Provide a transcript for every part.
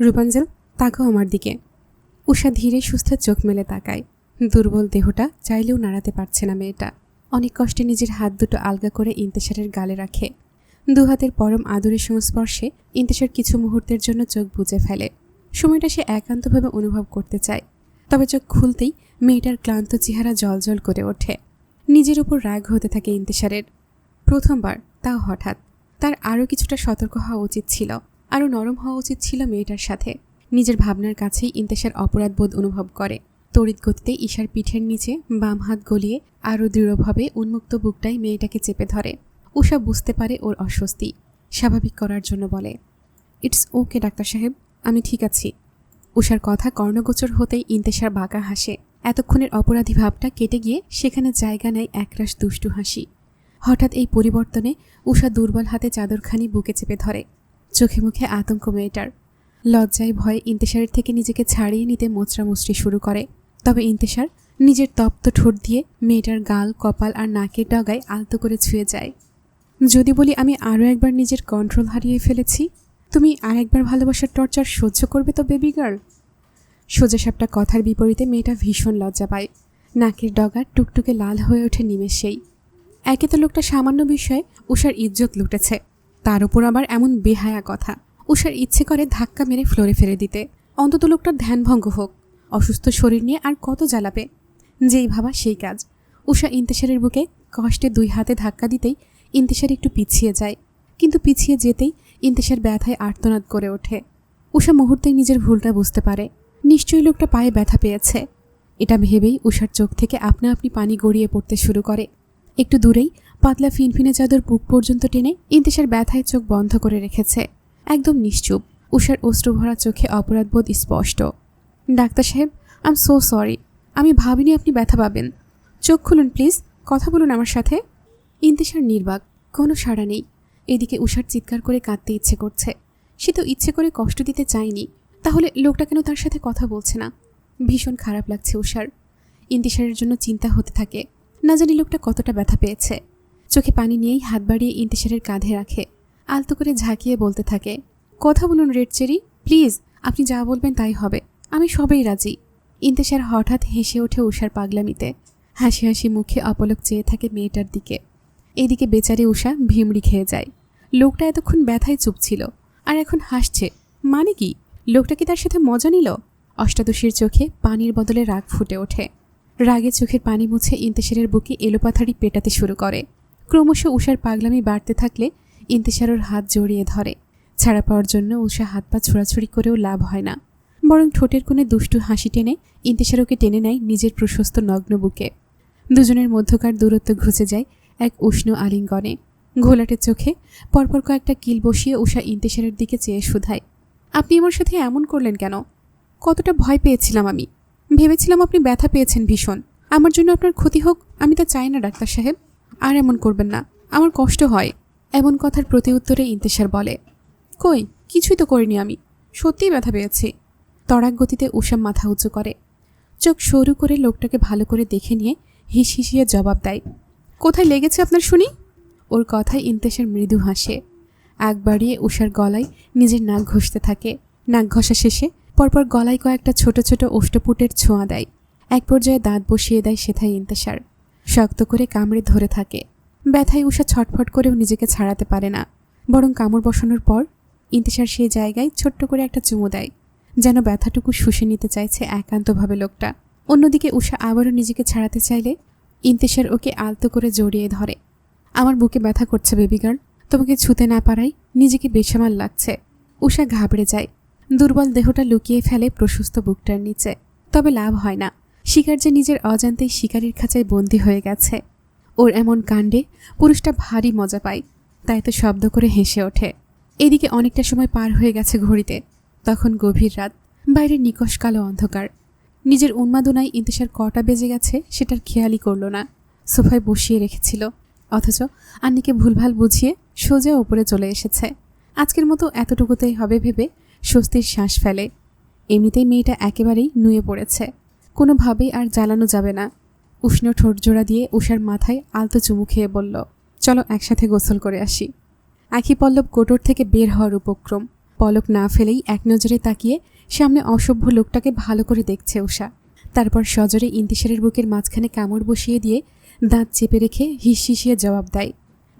রূপাঞ্জল, তাকাও আমার দিকে। উষা ধীরে সুস্থ চোখ মেলে তাকায়। দুর্বল দেহটা চাইলেও নাড়াতে পারছে না মেয়েটা। অনেক কষ্টে নিজের হাত দুটো আলগা করে ইন্তেশারের গালে রাখে। দু হাতের পরম আদরের সংস্পর্শে ইন্তেশার কিছু মুহূর্তের জন্য চোখ বুজে ফেলে। সময়টা সে একান্তভাবে অনুভব করতে চায়। তবে চোখ খুলতেই মেয়েটার ক্লান্ত চেহারা জলজল করে ওঠে। নিজের উপর রাগ হতে থাকে ইন্তেশারের। প্রথমবার, তাও হঠাৎ। তার আরও কিছুটা সতর্ক হওয়া উচিত ছিল। আরও নরম হওয়া উচিত ছিল মেয়েটার সাথে। নিজের ভাবনার কাছেই ইন্তেশার অপরাধবোধ অনুভব করে। তড়িৎ গতিতে ঈশার পিঠের নিচে বাম হাত গলিয়ে আরও দৃঢ়ভাবে উন্মুক্ত বুকটাই মেয়েটাকে চেপে ধরে। উষা বুঝতে পারে ওর অস্বস্তি। স্বাভাবিক করার জন্য বলে, ইটস ওকে, ডাক্তার সাহেব, আমি ঠিক আছি। উষার কথা কর্ণগোচর হতেই ইন্তেশার বাঁকা হাসে। এতক্ষণের অপরাধী ভাবটা কেটে গিয়ে সেখানে জায়গা নেয় একরাশ দুষ্টু হাসি। হঠাৎ এই পরিবর্তনে উষা দুর্বল হাতে চাদরখানি বুকে চেপে ধরে। চোখে মুখে আতঙ্ক মেয়েটার। লজ্জায় ভয়ে ইন্তেশারের থেকে নিজেকে ছাড়িয়ে নিতে মোচড়ামুচড়ি শুরু করে। তবে ইন্তেশার নিজের তপ্ত ঠোঁট দিয়ে মেয়েটার গাল, কপাল আর নাকের ডগায় আলতো করে ছুঁয়ে যায়। যদি বলি আমি আরও একবার নিজের কন্ট্রোল হারিয়ে ফেলেছি, তুমি আর একবার ভালোবাসার টর্চার সহ্য করবে তো বেবি গার্ল সোজাসাপটা কথার বিপরীতে মেয়েটা ভীষণ লজ্জা পায়। নাকের ডগা টুকটুকে লাল হয়ে ওঠে নিমেষেই। একে তো লোকটা সামান্য বিষয়ে উষার ইজ্জত লুটেছে। তার উপর আবার এমন বেহায়া কথা। উষার ইচ্ছে করে ধাক্কা মেরে ফ্লোরে ফেলে দিতে। অন্তত লোকটার ধ্যানভঙ্গ হোক। অসুস্থ শরীর নিয়ে আর কত জ্বালাবে? যেই ভাবা সেই কাজ। উষা ইন্তেশারের বুকে কষ্টে দুই হাতে ধাক্কা দিতেই ইন্তেশার একটু পিছিয়ে যায়। কিন্তু পিছিয়ে যেতেই ইন্তেশার ব্যথায় আর্তনাদ করে ওঠে। উষা মুহূর্তেই নিজের ভুলটা বুঝতে পারে। নিশ্চয়ই লোকটা পায়ে ব্যথা পেয়েছে। এটা ভেবেই উষার চোখ থেকে আপনা আপনি পানি গড়িয়ে পড়তে শুরু করে। একটু দূরেই পাতলা ফিনফিনে চাদর বুক পর্যন্ত টেনে ইন্তেশার ব্যথায় চোখ বন্ধ করে রেখেছে। একদম নিশ্চুপ। উষার অশ্রুভরা চোখে অপরাধবোধ স্পষ্ট। ডাক্তার সাহেব আই এম সো সরি আমি ভাবিনি আপনি ব্যথা পাবেন। চোখ খুলুন প্লিজ কথা বলুন আমার সাথে। ইন্তেশার নির্বাক, কোনো সাড়া নেই। এদিকে উষার চিৎকার করে কাঁদতে ইচ্ছে করছে। সে তো ইচ্ছে করে কষ্ট দিতে চায়নি। তাহলে লোকটা কেন তার সাথে কথা বলছে না? ভীষণ খারাপ লাগছে উষার। ইন্তিশারের জন্য চিন্তা হতে থাকে। না জানি লোকটা কতটা ব্যথা পেয়েছে। চোখে পানি নিয়েই হাত বাড়িয়ে ইন্তিশারের কাঁধে রাখে। আলতো করে ঝাঁকিয়ে বলতে থাকে, কথা বলুন রেড চেরি, প্লিজ, আপনি যা বলবেন তাই হবে। আমি সবেই রাজি। ইন্তেশার হঠাৎ হেসে ওঠে উষার পাগলামিতে। হাসি হাসি মুখে অপলক চেয়ে থাকে মেয়েটার দিকে। এদিকে বেচারে উষা ভিমড়ি খেয়ে যায়। লোকটা এতক্ষণ ব্যথায় চুপ ছিল, আর এখন হাসছে মানে কি? লোকটা কি তার সাথে মজা নিল? অষ্টাদশীর চোখে পানির বদলে রাগ ফুটে ওঠে। রাগে চোখের পানি মুছে ইন্তেশারের বুকে এলোপাথারি পেটাতে শুরু করে। ক্রমশ উষার পাগলামি বাড়তে থাকলে ইন্তেশারোর হাত জড়িয়ে ধরে। ছাড়া পাওয়ার জন্য উষা হাত পা ছোড়াছুড়ি করেও লাভ হয় না। বরং ঠোঁটের কোণে দুষ্টু হাসি টেনে ইন্তেশারোকে টেনে নেয় নিজের প্রশস্ত নগ্ন বুকে। দুজনের মধ্যকার দূরত্ব ঘুচে যায় এক উষ্ণ আলিঙ্গনে। ঘোলাটের চোখে পরপর কয়েকটা কিল বসিয়ে উষা ইন্তেশারের দিকে চেয়ে শুধায়, আপনি আমার সাথে এমন করলেন কেন? কতটা ভয় পেয়েছিলাম আমি। ভেবেছিলাম আপনি ব্যথা পেয়েছেন ভীষণ। আমার জন্য আপনার ক্ষতি হোক, আমি তা চাই না, ডাক্তার সাহেব। আর এমন করবেন না। আমার কষ্ট হয়। এমন কথার প্রতি উত্তরে ইন্তেশার বলে, কই, কিছুই তো করিনি আমি। সত্যিই ব্যথা পেয়েছি। তড়াক গতিতে উষা মাথা উঁচু করে। চোখ সরু করে লোকটাকে ভালো করে দেখে নিয়ে হিস হিসিয়ে জবাব দেয়, কোথায় লেগেছে আপনার শুনি? ওর কথায় ইন্তেশার মৃদু হাসে। আগ বাড়িয়ে উষার গলায় নিজের নাক ঘষতে থাকে। নাক ঘষা শেষে পরপর গলায় কয়েকটা ছোট ছোট ওষ্ঠপুটের ছোঁয়া দেয়। এক পর্যায়ে দাঁত বসিয়ে দেয় সেথায় ইন্তেশার। শক্ত করে কামড়ে ধরে থাকে। ব্যথায় উষা ছটফট করেও নিজেকে ছাড়াতে পারে না। বরং কামড় বসানোর পর ইন্তেশার সেই জায়গায় ছোট্ট করে একটা চুমু দেয়, যেন ব্যথাটুকু শুষে নিতে চাইছে একান্তভাবে লোকটা। অন্যদিকে উষা আবারও নিজেকে ছাড়াতে চাইলে ইন্তেশার ওকে আলতো করে জড়িয়ে ধরে। আমার বুকে ব্যথা করছে, বেবি গার্ল। তোমাকে ছুতে না পারাই নিজেকে বেসামাল লাগছে। উষা ঘাবড়ে যায়। দুর্বল দেহটা লুকিয়ে ফেলে প্রশস্ত বুকটার নিচে। তবে লাভ হয় না। শিকার যে নিজের অজান্তেই শিকারির খাঁচায় বন্দী হয়ে গেছে। ওর এমন কাণ্ডে পুরুষটা ভারী মজা পায়, তাই তো শব্দ করে হেসে ওঠে। এদিকে অনেকটা সময় পার হয়ে গেছে ঘড়িতে। তখন গভীর রাত বাইরে নিকশ কালো অন্ধকার। নিজের উন্মাদনায় ইন্তেশার কটা বেজে গেছে সেটার খেয়ালই করল না। সোফায় বসিয়ে রেখেছিল। অথচ আন্নিকে ভুলভাল বুঝিয়ে সোজা ওপরে চলে এসেছে। আজকের মতো এতটুকুতেই হবে ভেবে স্বস্তির শ্বাস ফেলে। এমনিতেই মেয়েটা একেবারেই নুয়ে পড়েছে। কোনোভাবেই আর জ্বালানো যাবে না। উষ্ণ ঠোঁট জোড়া দিয়ে উষার মাথায় আলতো চুমু খেয়ে বলল, চলো একসাথে গোসল করে আসি। আখি পল্লব কোটর থেকে বের হওয়ার উপক্রম। পলক না ফেলেই এক নজরে তাকিয়ে সামনে অসভ্য লোকটাকে ভালো করে দেখছে উষা তারপর সজরে ইন্তিশারের বুকের মাঝখানে কামড় বসিয়ে দিয়ে দাঁত চেপে রেখে হিসিয়ে জবাব দেয়,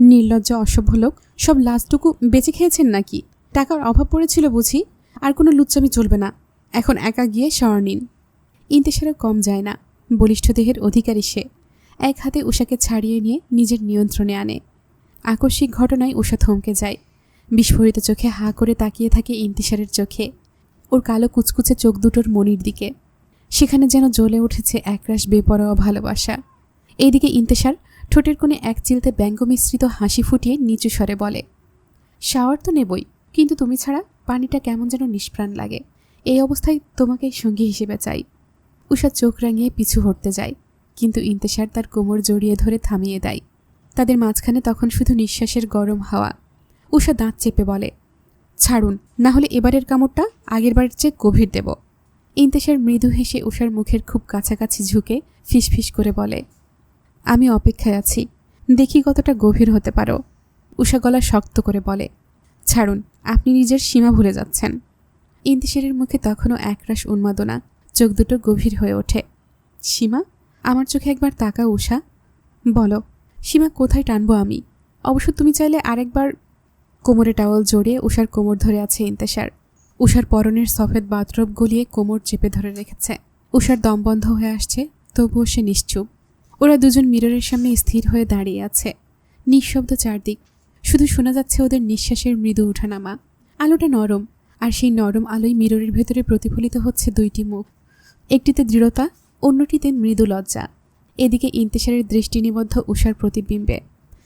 নির্লজ্জ অসভ্য লোক, সব লাশটুকু বেঁচে খেয়েছেন নাকি? টাকার অভাব পড়েছিল বুঝি? আর কোনো লুচ্চামি চলবে না। এখন একা গিয়ে নিন। ইন্তেশারও কম যায় না। বলিষ্ঠ দেহের অধিকারী সে। এক হাতে উষাকে ছাড়িয়ে নিয়ে নিজের নিয়ন্ত্রণে আনে। আকস্মিক ঘটনায় উষা থমকে যায়। বিস্ফোরিত চোখে হাঁ করে তাকিয়ে থাকে ইন্তিশারের চোখে। ওর কালো কুচকুচে চোখ দুটোর মনির দিকে। সেখানে যেন জ্বলে উঠেছে একরাশ বেপরোয়া ভালোবাসা। এইদিকে ইন্তেশার ঠোঁটের কোণে এক চিলতে ব্যঙ্গ মিশ্রিত হাসি ফুটিয়ে নিচু স্বরে বলে, শাওয়ার তো নেবই, কিন্তু তুমি ছাড়া পানিটা কেমন যেন নিষ্প্রাণ লাগে। এই অবস্থায় তোমাকে সঙ্গী হিসেবে চাই। উষা চোখ রাঙিয়ে পিছু হটতে যায়, কিন্তু ইন্তেশার তার কোমর জড়িয়ে ধরে থামিয়ে দেয়। তাদের মাঝখানে তখন শুধু নিঃশ্বাসের গরম হাওয়া। উষা দাঁত চেপে বলে, ছাড়ুন, না হলে এবারের কামড়টা আগেরবারের চেয়ে গভীর দেব। ইন্তেশার মৃদু হেসে উষার মুখের খুব কাছাকাছি ঝুঁকে ফিসফিস করে বলে, আমি অপেক্ষায় আছি, দেখি কতটা গভীর হতে পারো। উষা গলা শক্ত করে বলে, ছাড়ুন, আপনি নিজের সীমা ভুলে যাচ্ছেন। ইন্তিশারের মুখে তখনও একরাশ উন্মাদনা চোখ দুটো গভীর হয়ে ওঠে। সীমা, আমার চোখে একবার তাকা উষা বলো, সীমা, কোথায় টানবো আমি? অবশ্য তুমি চাইলে আরেকবার কোমরে টাওয়াল জড়িয়ে উষার কোমর ধরে আছে ইন্তেশার উষার পরনের সফেদ বাথরব গলিয়ে কোমর চেপে ধরে রেখেছে। উষার দম বন্ধ হয়ে আসছে, তবুও সে নিশ্চুপ। ওরা দুজন মিররের সামনে স্থির হয়ে দাঁড়িয়ে আছে। নিঃশব্দ চারদিক। শুধু শোনা যাচ্ছে ওদের নিঃশ্বাসের মৃদু ওঠানামা আলোটা নরম, আর সেই নরম আলোয় মিররের ভেতরে প্রতিফলিত হচ্ছে দুইটি মুখ। একটিতে দৃঢ়তা, অন্যটিতে মৃদু লজ্জা। এদিকে ইন্তেশারের দৃষ্টি নিবদ্ধ উষার প্রতিবিম্বে,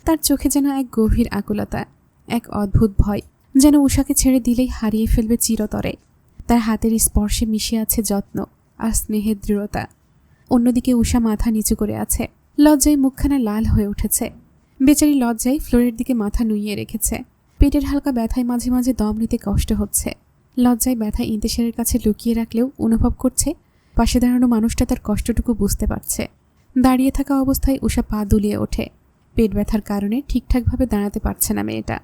তার চোখে যেন এক গভীর আকুলতা, এক অদ্ভুত ভয়, যেন উষাকে ছেড়ে দিলেই হারিয়ে ফেলবে চিরতরে। তার হাতের স্পর্শে মিশে আছে যত্ন আর স্নেহের দৃঢ়তা। অন্যদিকে উষা মাথা নিচু করে আছে, লজ্জায় মুখখানা লাল হয়ে উঠেছে। বেচারি লজ্জায় ফ্লোরের দিকে মাথা নুইয়ে রেখেছে। পেটের হালকা ব্যথায় মাঝে মাঝে দম নিতে কষ্ট হচ্ছে। লজ্জায় ব্যথা ইন্তেশারের কাছে লুকিয়ে রাখলেও অনুভব করছে পাশে দাঁড়ানো মানুষটা তার কষ্টটুকু বুঝতে পারছে। দাঁড়িয়ে থাকা অবস্থায় উষা পা দুলিয়ে ওঠে। পেট ব্যথার কারণে ঠিকঠাকভাবে দাঁড়াতে পারছে না মেয়েটা।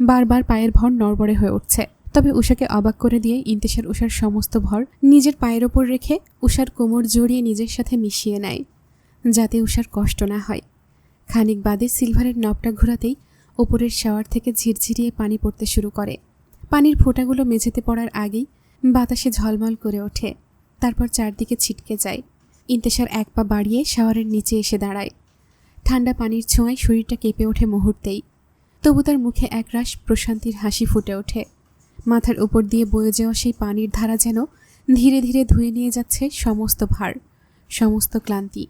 বারবার পায়ের ভর নড়বড়ে হয়ে উঠছে। তবে উষাকে অবাক করে দিয়ে ইন্তেশার উষার সমস্ত ভর নিজের পায়ের ওপর রেখে উষার কোমর জড়িয়ে নিজের সাথে মিশিয়ে নেয়, যাতে উষার কষ্ট না হয়। খানিক বাদে সিলভারের নবটা ঘোরাতেই ওপরের শাওয়ার থেকে ঝিরঝিরিয়ে পানি পড়তে শুরু করে। পানির ফোঁটাগুলো মেঝেতে পড়ার আগেই বাতাসে ঝলমল করে ওঠে। তারপর চারদিকে ছিটকে যায়। ইন্তেশার এক পা বাড়িয়ে শাওয়ারের নিচে এসে দাঁড়ায়। ঠান্ডা পানির ছোঁয়ায় শরীরটা কেঁপে ওঠে মুহূর্তেই। তবু তার মুখে একরাশ প্রশান্তির হাসি ফুটে ওঠে। মাথার উপর দিয়ে বয়ে যাওয়া সেই পানির ধারা যেন ধীরে ধীরে ধুয়ে নিয়ে যাচ্ছে সমস্ত ভার, সমস্ত ক্লান্তি।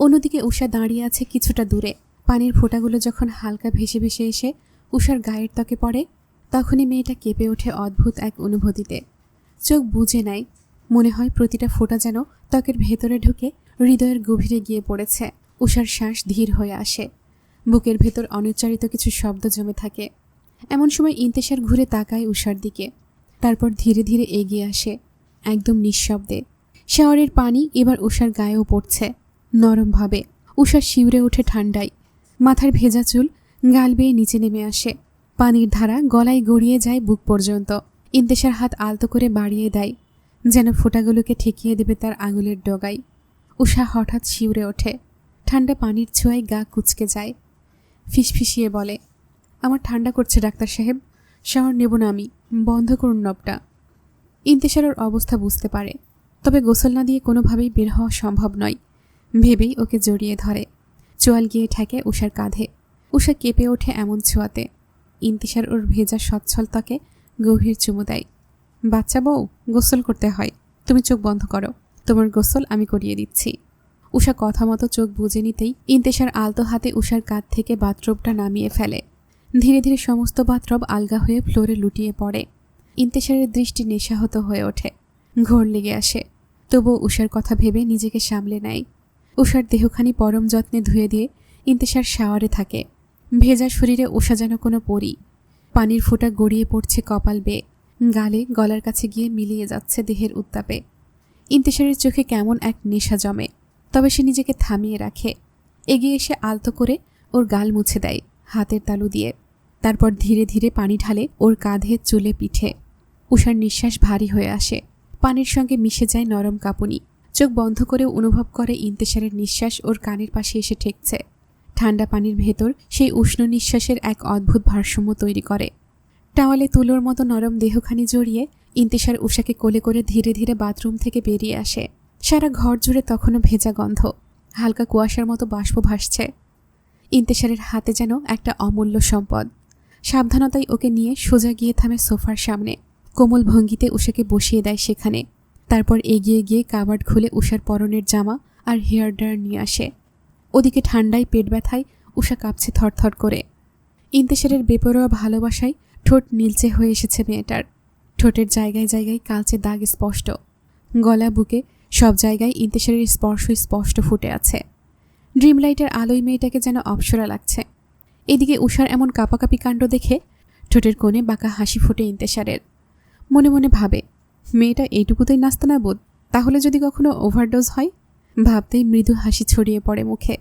অন্যদিকে উষা দাঁড়িয়ে আছে কিছুটা দূরে। পানির ফোঁটাগুলো যখন হালকা ভেসে ভেসে এসে উষার গায়ের ত্বকে পড়ে, তখনই মেয়েটা কেঁপে ওঠে অদ্ভুত এক অনুভূতিতে। চোখ বুঝে নেয় মনে হয় প্রতিটা ফোঁটা যেন ত্বকের ভেতরে ঢুকে হৃদয়ের গভীরে গিয়ে পড়েছে। উষার শ্বাস ধীর হয়ে আসে। বুকের ভেতর অনুচ্চারিত কিছু শব্দ জমে থাকে। এমন সময় ইন্তেশার ঘুরে তাকায় উষার দিকে। তারপর ধীরে ধীরে এগিয়ে আসে, একদম নিঃশব্দে। শাওয়ারের পানি এবার উষার গায়েও পড়ছে, নরমভাবে। উষার শিউরে ওঠে ঠান্ডায়। মাথার ভেজা চুল গাল বেয়ে নিচে নেমে আসে। পানির ধারা গলায় গড়িয়ে যায় বুক পর্যন্ত। ইন্তেশার হাত আলতো করে বাড়িয়ে দেয়। যেন ফোঁটাগুলোকে ঠেকিয়ে দেবে তার আঙুলের ডগায়। উষা হঠাৎ শিউরে ওঠে। ঠান্ডা পানির ছোঁয়ায় গা কুচকে যায়। ফিসফিসিয়ে বলে, আমার ঠান্ডা করছে, ডাক্তার সাহেব। শাওয়ার নেব না আমি। বন্ধ করুন নবটা। ইন্তেশারের অবস্থা বুঝতে পারে। তবে গোসল না দিয়ে কোনোভাবেই বের হওয়া সম্ভব নয়। ভেবেই ওকে জড়িয়ে ধরে। চোয়াল গিয়ে ঠেকে উষার কাঁধে। উষা কেঁপে ওঠে এমন ছোঁয়াতে। ইন্তিশার ওর ভেজা সচ্ছল ত্বকে গভীর চুমু দেয়। বাচ্চা বউ, গোসল করতে হয়। তুমি চোখ বন্ধ করো। তোমার গোসল আমি করিয়ে দিচ্ছি। উষা কথা মতো চোখ বুঝে নিতেই ইন্তেশার আলতো হাতে উষার কাঁধ থেকে বাথরবটা নামিয়ে ফেলে। ধীরে ধীরে সমস্ত বাথরব আলগা হয়ে ফ্লোরে লুটিয়ে পড়ে। ইন্তেশারের দৃষ্টি নেশাহত হয়ে ওঠে। ঘোর লেগে আসে। তবুও উষার কথা ভেবে নিজেকে সামলে নেয়। উষার দেহখানি পরম যত্নে ধুয়ে দিয়ে ইন্তেশার শাওয়ারে থাকে। ভেজা শরীরে উষা যেন কোনো পরি। পানির ফোঁটা গড়িয়ে পড়ছে কপাল বেয়ে। গালে গলার কাছে গিয়ে মিলিয়ে যাচ্ছে দেহের উত্তাপে। ইন্তেশারের চোখে কেমন এক নেশা জমে, তবে সে নিজেকে থামিয়ে রাখে। এগিয়ে এসে আলতো করে ওর গাল মুছে দেয় হাতের তালু দিয়ে। তারপর ধীরে ধীরে পানি ঢালে ওর কাঁধে চুলে পিঠে। উষার নিঃশ্বাস ভারী হয়ে আসে। পানির সঙ্গে মিশে যায় নরম কাঁপুনি। চোখ বন্ধ করে অনুভব করে ইন্তেশারের নিঃশ্বাস ওর কানের পাশে এসে ঠেকছে। ঠান্ডা পানির ভেতর সেই উষ্ণ নিঃশ্বাসের এক অদ্ভুত ভারসাম্য তৈরি করে। টাওয়ালে তুলোর মতো নরম দেহখানি জড়িয়ে ইন্তেশার উষাকে কোলে করে ধীরে ধীরে বাথরুম থেকে বেরিয়ে আসে। সারা ঘর জুড়ে তখনও ভেজা গন্ধ। হালকা কুয়াশার মতো বাষ্প ভাসছে। ইন্তেশারের হাতে যেন একটা অমূল্য সম্পদ। সাবধানতাই ওকে নিয়ে সোজা গিয়ে থামে সোফার সামনে। কোমল ভঙ্গিতে উষাকে বসিয়ে দেয় সেখানে। তারপর এগিয়ে গিয়ে কাবার্ড খুলে উষার পরনের জামা আর হেয়ার ড্রায়ার নিয়ে আসে। ওদিকে ঠান্ডায় পেট ব্যথায় উষা কাঁপছে থরথর করে। ইন্তেশারের বেপরোয়া ভালোবাসায় ঠোঁট নীলচে হয়ে এসেছে মেয়েটার। ঠোঁটের জায়গায় জায়গায় কালচে দাগ স্পষ্ট। গলা বুকে সব জায়গায় ইন্তেশারের স্পর্শ স্পষ্ট ফুটে আছে। ড্রিম লাইটের আলোয় মেয়েটাকে যেন অপসরা লাগছে। এদিকে উষার এমন কাপাকাপি কাণ্ড দেখে ঠোঁটের কোণে বাঁকা হাসি ফুটে ইন্তেশারের। মনে মনে ভাবে, মেয়েটা এইটুকুতেই নাস্তা না বোধ তাহলে যদি কখনো ওভারডোজ হয়? ভাবতেই মৃদু হাসি ছড়িয়ে পড়ে মুখে।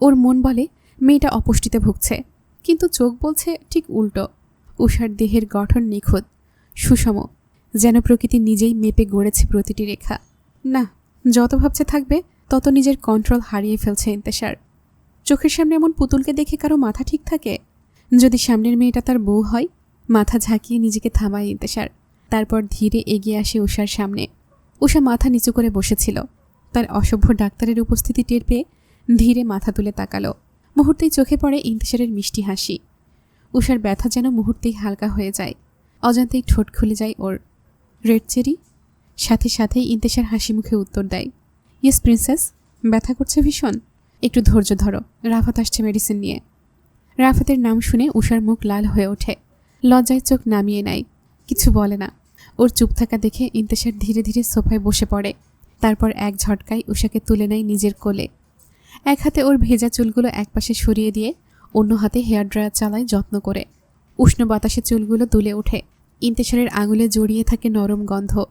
ওর মন বলে, মেয়েটা অপুষ্টিতে ভুগছে। কিন্তু চোখ বলছে ঠিক উল্টো। উষার দেহের গঠন নিখুঁত, সুষম, যেন প্রকৃতি নিজেই মেপে গড়েছে প্রতিটি রেখা। না, যত ভাবছে থাকবে, তত নিজের কন্ট্রোল হারিয়ে ফেলছে ইন্তেশার। চোখের সামনে এমন পুতুলকে দেখে কারও মাথা ঠিক থাকে? যদি সামনের মেয়েটা তার বউ হয়, মাথা ঝাঁকিয়ে নিজেকে থামায় ইন্তেশার। তারপর ধীরে এগিয়ে আসে উষার সামনে। উষা মাথা নিচু করে বসেছিল। তার অসভ্য ডাক্তারের উপস্থিতি টের পেয়ে ধীরে মাথা তুলে তাকালো। মুহূর্তেই চোখে পড়ে ইন্তেশারের মিষ্টি হাসি। উষার ব্যথা যেন মুহূর্তেই হালকা হয়ে যায়। অজান্তেই ঠোঁট খুলে যায় ওর। Red cherry? সাথে সাথেই ইন্তেশার হাসি মুখে উত্তর দেয়। ইয়েস, প্রিন্সেস, ব্যথা করছে ভীষণ? একটু ধৈর্য ধরো, রাফাত আসছে মেডিসিন নিয়ে। রাফাতের নাম শুনে উষার মুখ লাল হয়ে ওঠে। লজ্জায় চোখ নামিয়ে নেয়। কিছু বলে না। ওর চুপ থাকা দেখে ইন্তেশার ধীরে ধীরে সোফায় বসে পড়ে। তারপর এক ঝটকায় উষাকে তুলে নেয় নিজের কোলে। এক হাতে ওর ভেজা চুলগুলো একপাশে সরিয়ে দিয়ে অন্য হাতে হেয়ার ড্রায়ার চালায় যত্ন করে। উষ্ণ বাতাসে চুলগুলো দুলে ওঠে। ইন্তেশারের আঙুলে জড়িয়ে থাকে নরম গন্ধ।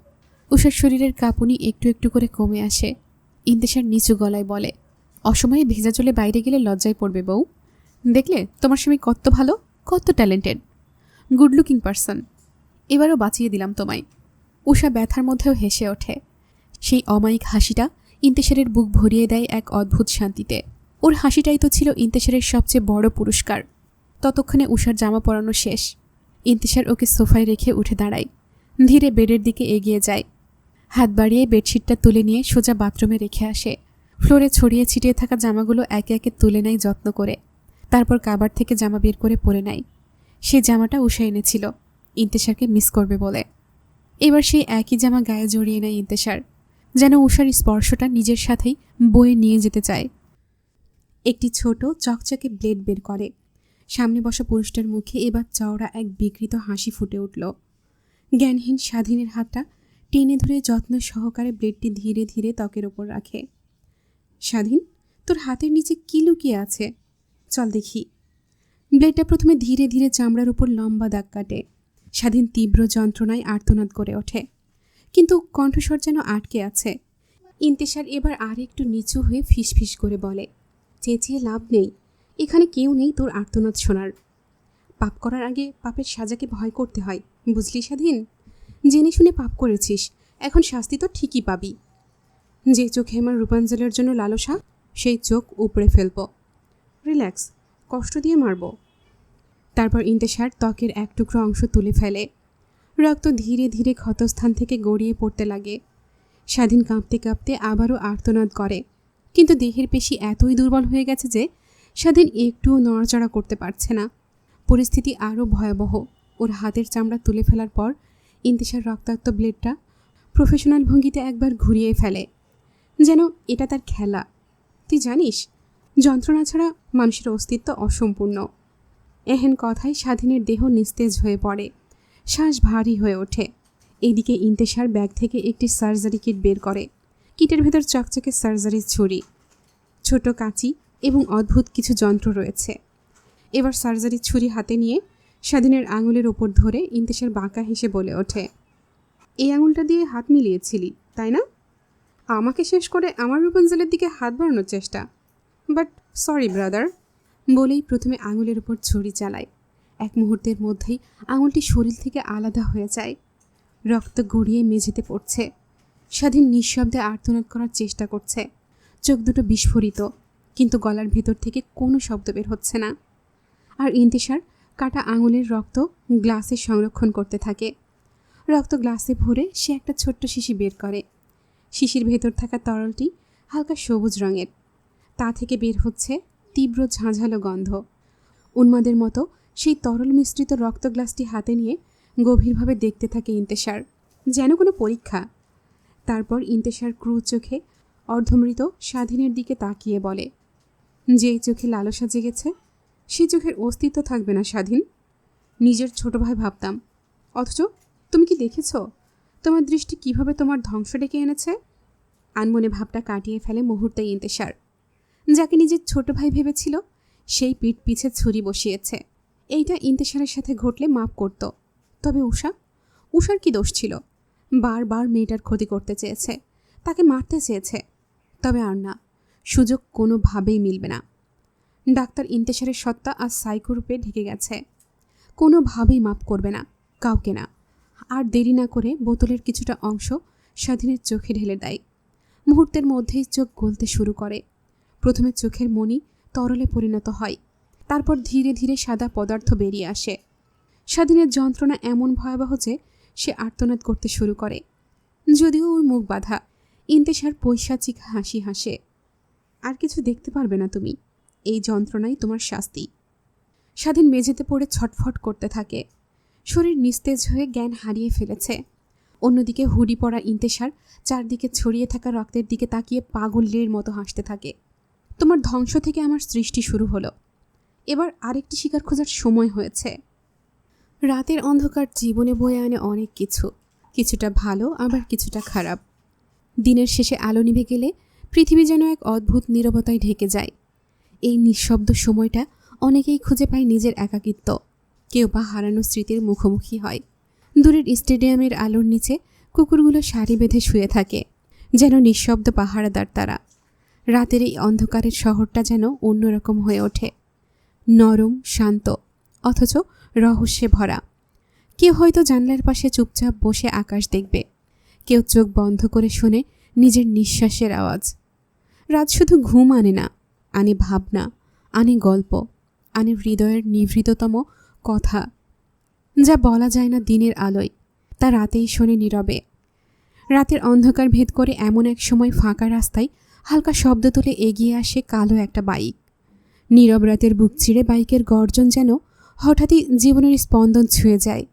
উষার শরীরের কাঁপুনি একটু একটু করে কমে আসে। ইন্তেশার নিচু গলায় বলে, অসময়ে ভেজা চলে বাইরে গেলে লজ্জায় পড়বে বউ। দেখলে, তোমার স্বামী কত ভালো, কত ট্যালেন্টেড। Good looking person. এবারও বাঁচিয়ে দিলাম তোমায়। উষা ব্যথার মধ্যেও হেসে ওঠে। সেই অমায়িক হাসিটা ইন্তেশারের বুক ভরিয়ে দেয় এক অদ্ভুত শান্তিতে। ওর হাসিটাই তো ছিল ইন্তেশারের সবচেয়ে বড় পুরস্কার। ততক্ষণে উষার জামা পরানো শেষ। ইন্তেশার ওকে সোফায় রেখে উঠে দাঁড়ায়। ধীরে বেডের দিকে এগিয়ে যায়। হাত বাড়িয়ে বেডশিটটা তুলে নিয়ে সোজা বাথরুমে রেখে আসে। ফ্লোরে ছড়িয়ে ছিটিয়ে থাকা জামাগুলো একে একে তুলে নেয় যত্ন করে। তারপর কাবার থেকে জামা বের করে পরে নেয়। সে জামাটা উষা এনেছিল। ইন্তেশারকে মিস করবে বলে। এবার সেই একই জামা গায়ে জড়িয়ে নেয় ইন্তেশার। যেন উষার স্পর্শটা নিজের সাথেই বয়ে নিয়ে যেতে চায়। একটি ছোট চকচকে ব্লেড বের করে। সামনে বসা পুরুষটার মুখে এবার চওড়া এক বিকৃত হাসি ফুটে উঠল। জ্ঞানহীন স্বাধীনের হাতটা টেনে ধরে যত্ন সহকারে ব্লেডটি ধীরে ধীরে ত্বকের ওপর রাখে। স্বাধীন, তোর হাতের নিচে কি লুকিয়ে আছে? চল দেখি। ব্লেডটা প্রথমে ধীরে ধীরে চামড়ার উপর লম্বা দাগ কাটে। স্বাধীন তীব্র যন্ত্রণায় আর্তনাদ করে ওঠে। কিন্তু কণ্ঠস্বর যেন আটকে আছে। ইন্তেশার এবার আর একটু নিচু হয়ে ফিসফিস করে বলে চেঁচিয়ে লাভ নেই। এখানে কেউ নেই তোর আর্তনাদ শোনার। পাপ করার আগে পাপের সাজাকে ভয় করতে হয়, বুঝলি স্বাধীন? জেনে শুনে পাপ করেছিস, এখন শাস্তি তো ঠিকই পাবি। যে চোখে আমার রূপাঞ্জলের জন্য লালসা, সেই চোখ উপড়ে ফেলব। রিল্যাক্স, কষ্ট দিয়ে মারব। তারপর ইন্তেশার ত্বকের এক টুকরো অংশ তুলে ফেলে। রক্ত ধীরে ধীরে ক্ষতস্থান থেকে গড়িয়ে পড়তে লাগে। স্বাধীন কাঁপতে কাঁপতে আবারও আর্তনাদ করে। কিন্তু দেহের পেশি এতই দুর্বল হয়ে গেছে যে স্বাধীন একটুও নড়াচড়া করতে পারছে না। পরিস্থিতি আরও ভয়াবহ। ওর হাতের চামড়া তুলে ফেলার পর ইন্তেশার রক্তাক্ত ব্লেডটা প্রফেশনাল ভঙ্গিতে একবার ঘুরিয়ে ফেলে। যেন এটা তার খেলা। তুই জানিস, যন্ত্রণা ছাড়া মানুষের অস্তিত্ব অসম্পূর্ণ। এহেন কথায় স্বাধীনের দেহ নিস্তেজ হয়ে পড়ে। শ্বাস ভারী হয়ে ওঠে। এদিকে ইন্তেশার ব্যাগ থেকে একটি সার্জারি কিট বের করে। কিটের ভেতর চকচকে সার্জারির ছুরি ছোট কাঁচি এবং অদ্ভুত কিছু যন্ত্র রয়েছে। এবার সার্জারির ছুরি হাতে নিয়ে স্বাধীনের আঙুলের ওপর ধরে ইন্তেশার বাঁকা হেসে বলে ওঠে, এই আঙুলটা দিয়ে হাত মিলিয়েছিলি, তাই না? আমাকে শেষ করে আমার রূপাঞ্জলের দিকে হাত বাড়ানোর চেষ্টা। বাট সরি, ব্রাদার, বলেই প্রথমে আঙুলের উপর ছুরি চালায়। এক মুহূর্তের মধ্যেই আঙুলটি শরীর থেকে আলাদা হয়ে যায়। রক্ত গড়িয়ে মেঝেতে পড়ছে। স্বাধীন নিঃশব্দে আর্তনাদ করার চেষ্টা করছে। চোখ দুটো বিস্ফোরিত, কিন্তু গলার ভেতর থেকে কোনো শব্দ বের হচ্ছে না। আর ইন্তেশার কাটা আঙুলের রক্ত গ্লাসে সংরক্ষণ করতে থাকে। রক্ত গ্লাসে ভরে সে একটা ছোট্ট শিশি বের করে। শিশির ভেতর থাকা তরলটি হালকা সবুজ রঙের। তা থেকে বের হচ্ছে তীব্র ঝাঁঝালো গন্ধ। উন্মাদের মতো সেই তরল মিশ্রিত রক্ত গ্লাসটি হাতে নিয়ে গভীরভাবে দেখতে থাকে ইন্তেশার। যেন কোনো পরীক্ষা। তারপর ইন্তেশার ক্রু চোখে অর্ধমৃত স্বাধীনের দিকে তাকিয়ে বলে যেই চোখে লালসা জেগেছে সেই চোখের অস্তিত্ব থাকবে না স্বাধীন। নিজের ছোট ভাই ভাবতাম, অথচ তুমি কি দেখেছ? তোমার দৃষ্টি কীভাবে তোমার ধ্বংস ডেকে এনেছে? আনমনে ভাবটা কাটিয়ে ফেলে মুহূর্তে ইন্তেশার। যাকে নিজের ছোট ভাই ভেবেছিল, সেই পিঠ পিছে ছুরি বসিয়েছে। এইটা ইন্তেশারের সাথে ঘটলে মাপ করত। তবে উষা উষার কি দোষ ছিল? বারবার মেয়েটার ক্ষতি করতে চেয়েছে। তাকে মারতে চেয়েছে। তবে আর না, সুযোগ কোনোভাবেই মিলবে না। ডাক্তার ইন্তেশারের সত্তা আর সাইকোরূপে ঢেকে গেছে। কোনোভাবেই মাপ করবে না, কাউকে না। আর দেরি না করে বোতলের কিছুটা অংশ স্বাধীনের চোখে ঢেলে দেয়। মুহূর্তের মধ্যেই চোখ গলতে শুরু করে। প্রথমে চোখের মণি তরলে পরিণত হয়। তারপর ধীরে ধীরে সাদা পদার্থ বেরিয়ে আসে। স্বাধীনের যন্ত্রণা এমন ভয়াবহ যে সে আর্তনাদ করতে শুরু করে। যদিও ওর মুখ বাঁধা, ইন্তেশার পৈশাচিক হাসি হাসে। আর কিছু দেখতে পারবে না তুমি, এই যন্ত্রণাই তোমার শাস্তি। স্বাধীন মেঝেতে পড়ে ছটফট করতে থাকে। শরীর নিস্তেজ হয়ে জ্ঞান হারিয়ে ফেলেছে। অন্যদিকে হুডি পড়া ইন্তেশার চারদিকে ছড়িয়ে থাকা রক্তের দিকে তাকিয়ে পাগলের মতো হাসতে থাকে। তোমার ধ্বংস থেকে আমার সৃষ্টি শুরু হলো। এবার আরেকটি শিকার খোঁজার সময় হয়েছে। রাতের অন্ধকার জীবনে বয়ে আনে অনেক কিছু। কিছুটা ভালো, আবার কিছুটা খারাপ। দিনের শেষে আলো নিভে গেলে পৃথিবী যেন এক অদ্ভুত নীরবতায় ঢেকে যায়। এই নিঃশব্দ সময়টা অনেকেই খুঁজে পায় নিজের একাকিত্ব। কেউ বা হারানো স্মৃতির মুখোমুখি হয়। দূরের স্টেডিয়ামের আলোর নিচে কুকুরগুলো সারি বেঁধে শুয়ে থাকে, যেন নিঃশব্দ পাহারাদার তারা। রাতের এই অন্ধকারের শহরটা যেন অন্যরকম হয়ে ওঠে। নরম, শান্ত, অথচ রহস্যে ভরা। কেউ হয়তো জানলার পাশে চুপচাপ বসে আকাশ দেখবে। কেউ চোখ বন্ধ করে শুনে নিজের নিঃশ্বাসের আওয়াজ। রাত শুধু ঘুম আনে না, আনে ভাবনা, আনে গল্প, আনে হৃদয়ের নিভৃততম কথা, যা বলা যায় না দিনের আলোয়, তা রাতেই শোনে নীরবে। রাতের অন্ধকার ভেদ করে এমন এক সময় ফাঁকা রাস্তায় হালকা শব্দ তুলে এগিয়ে আসে কালো একটা বাইক। নীরব রাতের বুক চিড়ে বাইকের গর্জন যেন হঠাৎই জীবনের স্পন্দন ছুঁয়ে যায়।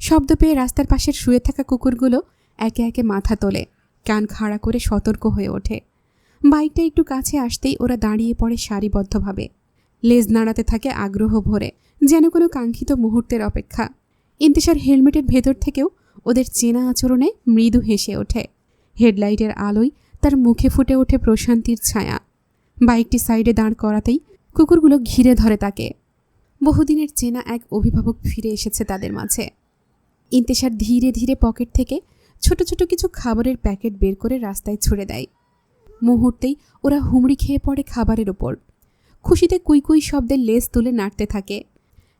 শব্দ পেয়ে রাস্তার পাশের শুয়ে থাকা কুকুরগুলো একে একে মাথা তোলে, কান খাড়া করে সতর্ক হয়ে ওঠে। বাইকটা একটু কাছে আসতেই ওরা দাঁড়িয়ে পড়ে সারিবদ্ধভাবে। লেজ নাড়াতে থাকে আগ্রহ ভরে, যেন কোনো কাঙ্ক্ষিত মুহূর্তের অপেক্ষা। ইন্তেশার হেলমেটের ভেতর থেকেও ওদের চেনা আচরণে মৃদু হেসে ওঠে। হেডলাইটের আলোয় তার মুখে ফুটে ওঠে প্রশান্তির ছায়া। বাইকটি সাইডে দাঁড় করাতেই কুকুরগুলো ঘিরে ধরে তাকে। বহুদিনের চেনা এক অভিভাবক ফিরে এসেছে তাদের মাঝে। ইন্তেশার ধীরে ধীরে পকেট থেকে ছোট ছোট কিছু খাবারের প্যাকেট বের করে রাস্তায় ছুড়ে দেয়। মুহূর্তেই ওরা হুমড়ি খেয়ে পড়ে খাবারের ওপর। খুশিতে কুইকুই শব্দের লেজ তুলে নাড়তে থাকে।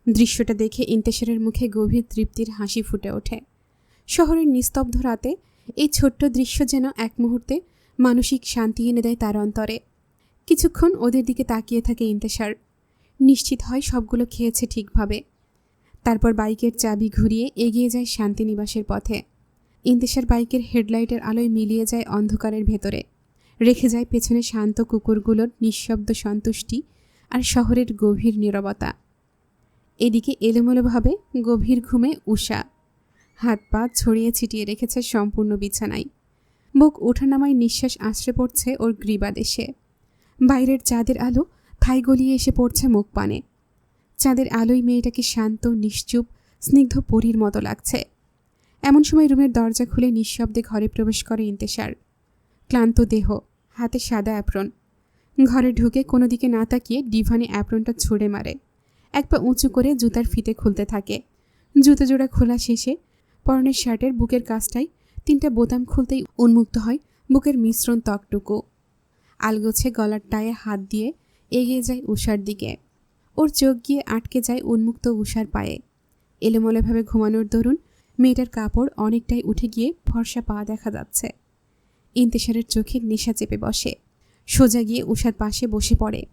দৃশ্যটা দেখে ইন্তেশারের মুখে গভীর তৃপ্তির হাসি ফুটে ওঠে। শহরের নিস্তব্ধ রাতে এই ছোট্ট দৃশ্য যেন এক মুহূর্তে মানসিক শান্তি এনে দেয় তার অন্তরে। কিছুক্ষণ ওদের দিকে তাকিয়ে থাকে ইন্তেশার। নিশ্চিত হয় সবগুলো খেয়েছে ঠিকভাবে। তারপর বাইকের চাবি ঘুরিয়ে এগিয়ে যায় শান্তিনিবাসের পথে। ইন্তেশার বাইকের হেডলাইটের আলোয় মিলিয়ে যায় অন্ধকারের ভেতরে। রেখে যায় পেছনে শান্ত কুকুরগুলোর নিঃশব্দ সন্তুষ্টি আর শহরের গভীর নীরবতা। এদিকে এলোমেলোভাবে গভীর ঘুমে উষা। হাত পা ছড়িয়ে ছিটিয়ে রেখেছে সম্পূর্ণ বিছানায়। বুক ওঠানামায় নিঃশ্বাস আশ্রে পড়ছে ওর গ্রীবাদেশে। বাইরের চাঁদের আলো থাই গলিয়ে এসে পড়ছে মুখ পানে। চাঁদের আলোয় মেয়েটাকে শান্ত, নিশ্চুপ, স্নিগ্ধ পরীর মতো লাগছে। এমন সময় রুমের দরজা খুলে নিঃশব্দে ঘরে প্রবেশ করে ইন্তেশার। ক্লান্ত দেহ, হাতে সাদা অ্যাপ্রন। ঘরে ঢুকে কোনো দিকে না তাকিয়ে ডিভানে অ্যাপ্রনটা ছুঁড়ে মারে। এক পা উঁচু করে জুতার ফিতে খুলতে থাকে। জুতো জোড়া খোলা শেষে পরনের শার্টের বুকের কাজটাই তিনটা বোতাম খুলতেই উন্মুক্ত হয় বুকের মিশ্রণ ত্বকটুকু। আলগোছে গলার টায়ে হাত দিয়ে এগিয়ে যায় উষার দিকে। ওর চোখ গিয়ে আটকে যায় উন্মুক্ত উষার পায়ে। এলোমেলোভাবে ঘুমানোর দরুন মেয়েটার কাপড় অনেকটাই উঠে গিয়ে ফর্সা পা দেখা যাচ্ছে। ইন্তেশারের চোখে নেশা চেপে বসে। সোজা গিয়ে উষার পাশে বসে পড়ে।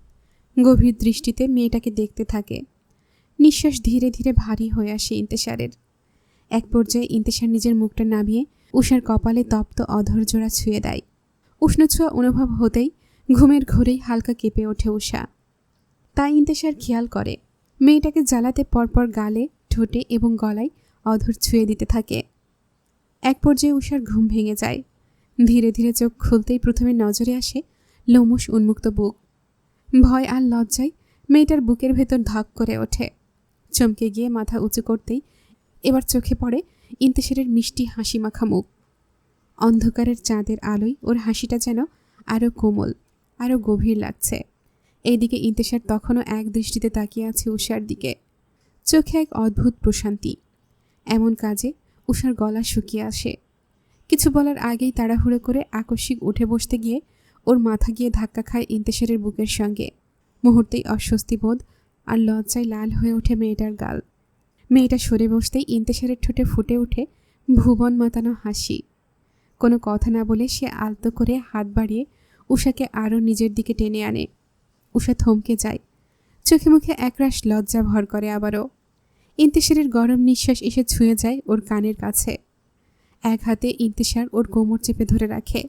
গভীর দৃষ্টিতে মেয়েটাকে দেখতে থাকে। নিঃশ্বাস ধীরে ধীরে ভারী হয়ে আসে ইন্তেশারের। এক পর্যায়ে ইন্তেশার নিজের মুখটা নামিয়ে উষার কপালে তপ্ত অধৈর্যরা ছুঁয়ে দেয়। উষ্ণ ছোঁয়া অনুভব হতেই ঘুমের ঘোরেই হালকা কেঁপে ওঠে উষা তাই ইন্তেশার খেয়াল করে। মেয়েটাকে জ্বালাতে পরপর গালে, ঠোঁটে এবং গলায় অধর ছুঁয়ে দিতে থাকে। এক পর্যায়ে উষার ঘুম ভেঙে যায়। ধীরে ধীরে চোখ খুলতেই প্রথমে নজরে আসে লোমশ উন্মুক্ত বুক। ভয় আর লজ্জায় মেয়েটার বুকের ভেতর ধক করে ওঠে। চমকে গিয়ে মাথা উঁচু করতেই এবার চোখে পড়ে ইন্তেশারের মিষ্টি হাসি মাখা মুখ। অন্ধকারের চাঁদের আলোয় ওর হাসিটা যেন আরও কোমল। আরও গভীর লাগছে। এইদিকে ইন্তেশার তখনও এক দৃষ্টিতে তাকিয়ে আছে উষার দিকে। চোখে এক অদ্ভুত প্রশান্তি। এমন কাজে উষার গলা শুকিয়ে আসে। কিছু বলার আগেই তাড়াহুড়ো করে আকস্মিক উঠে বসতে গিয়ে ওর মাথা গিয়ে ধাক্কা খায় ইন্তেশারের বুকের সঙ্গে। মুহূর্তেই অস্বস্তি বোধ আর লজ্জায় লাল হয়ে ওঠে মেয়েটার গাল। মেয়েটা সরে বসতেই ইন্তেশারের ঠোঁটে ফুটে ওঠে ভুবন মাতানো হাসি। কোনো কথা না বলে সে আলতো করে হাত বাড়িয়ে উষাকে আরও নিজের দিকে টেনে আনে। উষা থমকে যায়। চোখে মুখে একরাশ লজ্জা ভর করে আবারও। ইন্তেশারের গরম নিঃশ্বাস এসে ছুঁয়ে যায় ওর কানের কাছে। এক হাতে ইন্তেশার ওর কোমর চেপে ধরে রাখে।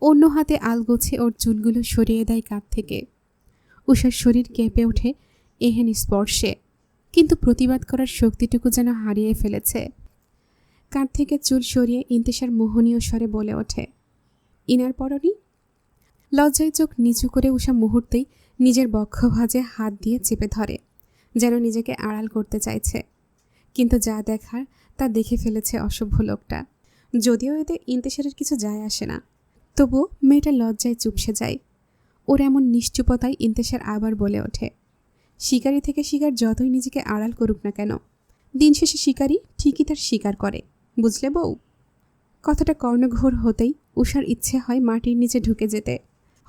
অন্য হাতে আল আলগোছে ওর চুলগুলো সরিয়ে দেয় কাঁধ থেকে। উষার শরীর কেঁপে ওঠে এহেন স্পর্শে। কিন্তু প্রতিবাদ করার শক্তিটুকু যেন হারিয়ে ফেলেছে। কাঁধ থেকে চুল সরিয়ে ইন্তেশার মোহনীয় স্বরে বলে ওঠে, ইনার পরনি লজ্জায় চোখ নিচু করে উষা মুহূর্তেই নিজের বক্ষ ভাজে হাত দিয়ে চেপে ধরে, যেন নিজেকে আড়াল করতে চাইছে। কিন্তু যা দেখার, তা দেখে ফেলেছে অসভ্য লোকটা। যদিও এতে ইন্তেশারের কিছু যায় আসে না তবু মেয়েটা লজ্জায় চুপসে যায়। ওর এমন নিশ্চুপতায় ইন্তেশার আবার বলে ওঠে, শিকারি থেকে শিকার যতই নিজেকে আড়াল করুক না কেন, দিন শেষে শিকারি ঠিকই তার শিকার করে, বুঝলে বউ? কথাটা কর্ণঘোর হতেই উষার ইচ্ছে হয় মাটির নিচে ঢুকে যেতে।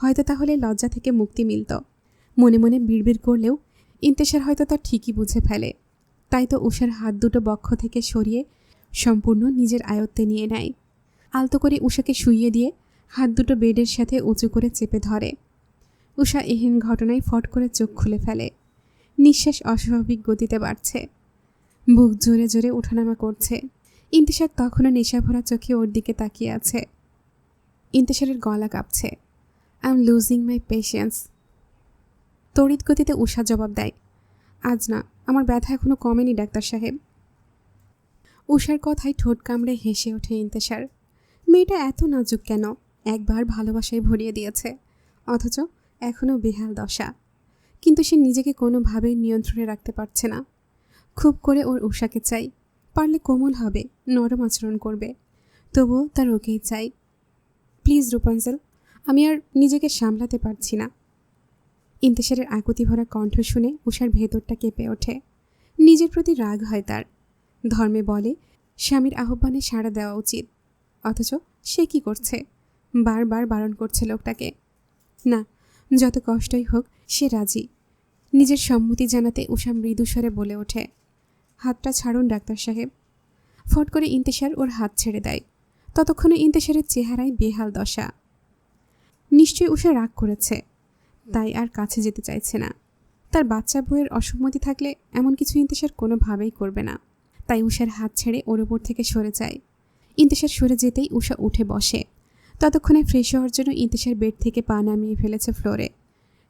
হয়তো তাহলে লজ্জা থেকে মুক্তি মিলত। মনে মনে বিড়বিড় করলেও ইন্তেশার হয়তো তা ঠিকই বুঝে ফেলে। তাই তো উষার হাত দুটো বক্ষ থেকে সরিয়ে সম্পূর্ণ নিজের আয়ত্তে নিয়ে নেয়। আলতো করে উষাকে শুইয়ে দিয়ে হাত দুটো বেডের সাথে উঁচু করে চেপে ধরে। উষা এহেন ঘটনায় ফট করে চোখ খুলে ফেলে। নিঃশ্বাস অস্বাভাবিক গতিতে বাড়ছে। বুক জোরে জোরে ওঠানামা করছে। ইন্তেশার তখনও নেশাভরা চোখে ওর দিকে তাকিয়ে আছে। ইন্তেশারের গলা কাঁপছে। I am losing my patience তড়িৎ গতিতে উষা জবাব দেয়, আজ না, আমার ব্যথা এখনও কমেনি, ডাক্তার সাহেব। উষার কথায় ঠোঁট কামড়ে হেসে ওঠে ইন্তেশার। মেয়েটা এত নাজুক কেন? একবার ভালোবাসায় ভরিয়ে দিয়েছে, অথচ এখনও বেহাল দশা। কিন্তু সে নিজেকে কোনোভাবেই নিয়ন্ত্রণে রাখতে পারছে না। খুব করে ওর উষাকে চাই, পারলে কোমল হবে, নরম আচরণ করবে, তবুও তার ওকেই চাই। প্লিজ রূপাঞ্জল আমি আর নিজেকে সামলাতে পারছি না। ইন্তেশারের আকুতি ভরা কণ্ঠ শুনে উষার ভেতরটা কেঁপে ওঠে। নিজের প্রতি রাগ হয় তার। ধর্মে বলে, স্বামীর আহ্বানে সাড়া দেওয়া উচিত। অথচ সে কি করছে? বারবার বারণ করছে লোকটাকে। না, যত কষ্টই হোক, সে রাজি। নিজের সম্মতি জানাতে উষা মৃদুস্বরে বলে ওঠে, হাতটা ছাড়ুন ডাক্তার সাহেব। ফট করে ইন্তেশার ওর হাত ছেড়ে দেয়। ততক্ষণে ইন্তেশারের চেহারায় বেহাল দশা। নিশ্চয়ই উষা রাগ করেছে। তাই আর কাছে যেতে চাইছে না। তার বাচ্চা বউয়ের অসম্মতি থাকলে এমন কিছু ইন্তেশার কোনোভাবেই করবে না। তাই উষার হাত ছেড়ে ওর ওপর থেকে সরে যায়। ইন্তেশার সরে যেতেই উষা উঠে বসে। ততক্ষণে ফ্রেশ হওয়ার জন্য ইন্তেশার বেড থেকে পা নামিয়ে ফেলেছে ফ্লোরে।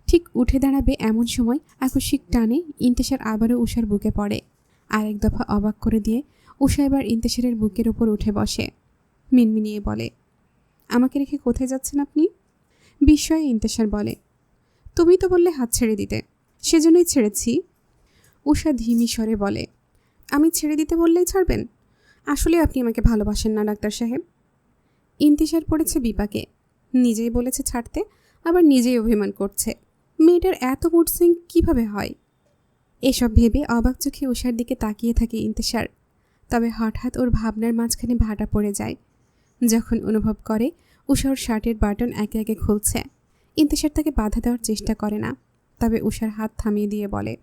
ঠিক উঠে দাঁড়াবে এমন সময় আকস্মিক টানে ইন্তেশার আবারও উষার বুকে পড়ে। আরেক দফা অবাক করে দিয়ে উষা এবার ইন্তেশারের বুকের ওপর উঠে বসে। মিনমিনিয়ে বলে, আমাকে রেখে কোথায় যাচ্ছেন আপনি? বিস্ময়ে ইন্তেশার বলে, তুমি তো বললে হাত ছেড়ে দিতে, সেজন্যই ছেড়েছি। উষা ধিমি স্বরে বলে, আমি ছেড়ে দিতে বললেই ছাড়বেন? আসলে আপনি আমাকে ভালোবাসেন না, ডাক্তার সাহেব। ইন্তিশার পড়েছে বিপাকে, নিজেই বলেছে ছাড়তে, আবার নিজেই অভিমান করছে, মেয়েটার এত মুড সুইং কীভাবে হয়? এসব ভেবে অবাক চোখে উষার দিকে তাকিয়ে থাকে ইন্তেশার, তবে হঠাৎ ওর ভাবনার মাঝখানে ভাটা পড়ে যায়, যখন অনুভব করে উষা ওর শার্টের বাটন একে একে খুলছে। ইন্তেশার তাকে বাধা দেওয়ার চেষ্টা করে না, তবে উষার হাত থামিয়ে দিয়ে বলে,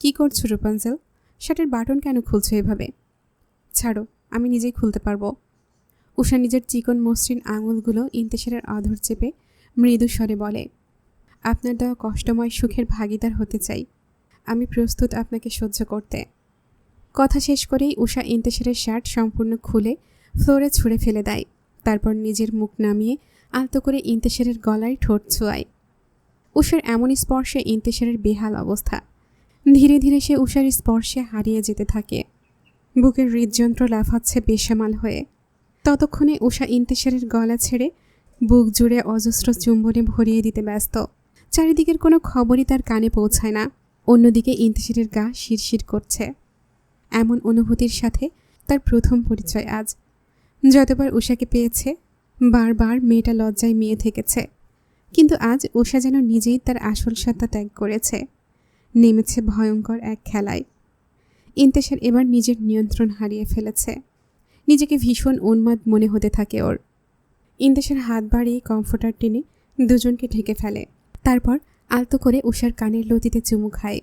কি করছ রূপাঞ্জল? শার্টের বাটন কেন খুলছো এভাবে? ছাড়ো, আমি নিজেই খুলতে পারব। উষা নিজের চিকন মসৃণ আঙুলগুলো ইন্তেশারের আধর চেপে মৃদু স্বরে বলে, আপনার দেওয়া কষ্টময় সুখের ভাগিদার হতে চাই। আমি প্রস্তুত আপনাকে সহ্য করতে। কথা শেষ করেই উষা ইন্তেশারের শার্ট সম্পূর্ণ খুলে ফ্লোরে ছুঁড়ে ফেলে দেয়। তারপর নিজের মুখ নামিয়ে আলতো করে ইন্তেশারের গলায় ঠোঁট ছোঁয়ায়। উষার এমন স্পর্শে ইন্তেশারের বেহাল অবস্থা। ধীরে ধীরে সে উষার স্পর্শে হারিয়ে যেতে থাকে। বুকের হৃদযন্ত্র লাফাচ্ছে বেসামাল হয়ে। ততক্ষণে উষা ইন্তেশারের গলা ছেড়ে বুক জুড়ে অজস্র চুম্বনে ভরিয়ে দিতে ব্যস্ত। চারিদিকের কোনো খবরই তার কানে পৌঁছায় না। অন্যদিকে ইন্তেশারের গা শিরশির করছে। এমন অনুভূতির সাথে তার প্রথম পরিচয় আজ। যতবার উষাকে পেয়েছে, বারবার মেয়েটা লজ্জায় মেয়ে থেকেছে। কিন্তু আজ উষা যেন নিজেই তার আসল সত্তা ত্যাগ করেছে। নেমেছে ভয়ঙ্কর এক খেলায়। ইন্তেশার এবার নিজের নিয়ন্ত্রণ হারিয়ে ফেলেছে। নিজেকে ভীষণ উন্মাদ মনে হতে থাকে ওর। ইন্তেশার হাত বাড়িয়ে কমফোর্টার টেনে দুজনকে ঢেকে ফেলে। তারপর আলতো করে উষার কানের লতিতে চুমু খায়।